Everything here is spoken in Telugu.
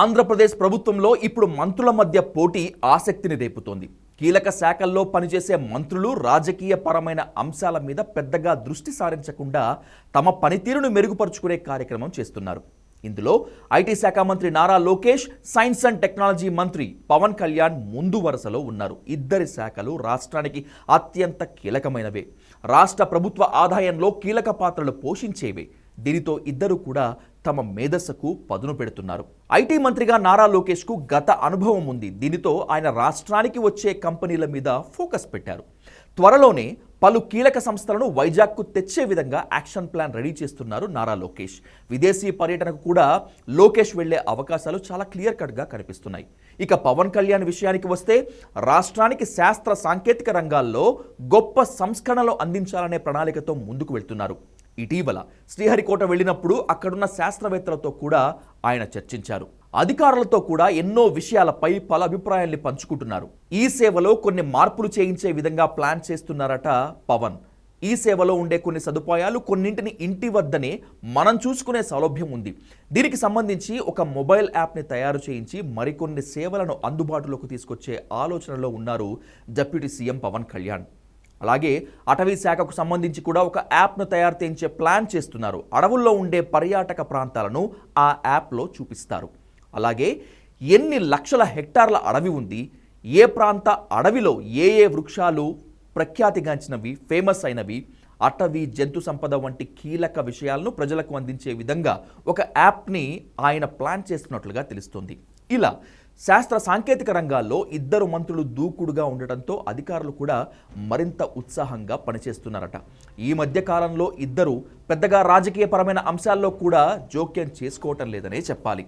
ఆంధ్రప్రదేశ్ ప్రభుత్వంలో ఇప్పుడు మంత్రుల మధ్య పోటీ ఆసక్తిని రేపుతోంది. కీలక శాఖల్లో పనిచేసే మంత్రులు రాజకీయ పరమైన అంశాల మీద పెద్దగా దృష్టి సారించకుండా తమ పనితీరును మెరుగుపరుచుకునే కార్యక్రమం చేస్తున్నారు. ఇందులో ఐటీ శాఖ మంత్రి Nara Lokesh science and technology మంత్రి పవన్ కళ్యాణ్ ముందు వరుసలో ఉన్నారు. ఇద్దరి శాఖలు రాష్ట్రానికి అత్యంత కీలకమైనవే. రాష్ట్ర ప్రభుత్వ ఆదాయంలో కీలక పాత్రలు పోషించేవే. దీనితో ఇద్దరు కూడా తమ మేధస్సుకు పదును పెడుతున్నారు. ఐటీ మంత్రిగా నారా లోకేష్కు గత అనుభవం ఉంది. దీనితో ఆయన రాష్ట్రానికి వచ్చే కంపెనీల మీద ఫోకస్ పెట్టారు. త్వరలోనే పలు కీలక సంస్థలను వైజాగ్కు తెచ్చే విధంగా యాక్షన్ ప్లాన్ రెడీ చేస్తున్నారు నారా లోకేష్. విదేశీ పర్యటనకు కూడా లోకేష్ వెళ్ళే అవకాశాలు చాలా క్లియర్ కట్గా కనిపిస్తున్నాయి. ఇక పవన్ కళ్యాణ్ విషయానికి వస్తే రాష్ట్రానికి శాస్త్ర సాంకేతిక రంగాల్లో గొప్ప సంస్కరణలు అందించాలనే ప్రణాళికతో ముందుకు వెళ్తున్నారు. ఇటీవల శ్రీహరికోట వెళ్ళినప్పుడు అక్కడున్న శాస్త్రవేత్తలతో కూడా ఆయన చర్చించారు. అధికారులతో కూడా ఎన్నో విషయాలపై పలు అభిప్రాయాల్ని పంచుకుంటున్నారు. ఈ సేవలో కొన్ని మార్పులు చేయించే విధంగా ప్లాన్ చేస్తున్నారట పవన్. ఈ సేవలో ఉండే కొన్ని సదుపాయాలు కొన్నింటిని ఇంటి వద్దనే మనం చూసుకునే సౌలభ్యం ఉంది. దీనికి సంబంధించి ఒక మొబైల్ యాప్ని తయారు చేయించి మరికొన్ని సేవలను అందుబాటులోకి తీసుకొచ్చే ఆలోచనలో ఉన్నారు డిప్యూటీ సీఎం పవన్ కళ్యాణ్. అలాగే అటవీ శాఖకు సంబంధించి కూడా ఒక యాప్ను తయారు చేయించే ప్లాన్ చేస్తున్నారు. అడవుల్లో ఉండే పర్యాటక ప్రాంతాలను ఆ యాప్లో చూపిస్తారు. అలాగే ఎన్ని లక్షల హెక్టార్ల అడవి ఉంది ఏ ప్రాంత అడవిలో ఏ ఏ వృక్షాలు ప్రఖ్యాతిగాంచినవి ఫేమస్ అయినవి అటవీ జంతు సంపద వంటి కీలక విషయాలను ప్రజలకు అందించే విధంగా ఒక యాప్ని ఆయన ప్లాన్ చేస్తున్నట్లుగా తెలుస్తుంది. ఇలా శాస్త్ర సాంకేతిక రంగాల్లో ఇద్దరు మంత్రులు దూకుడుగా ఉండటంతో అధికారులు కూడా మరింత ఉత్సాహంగా పనిచేస్తున్నారట. ఈ మధ్య కాలంలో ఇద్దరు పెద్దగా రాజకీయపరమైన అంశాల్లో కూడా జోక్యం చేసుకోవటం లేదనే చెప్పాలి.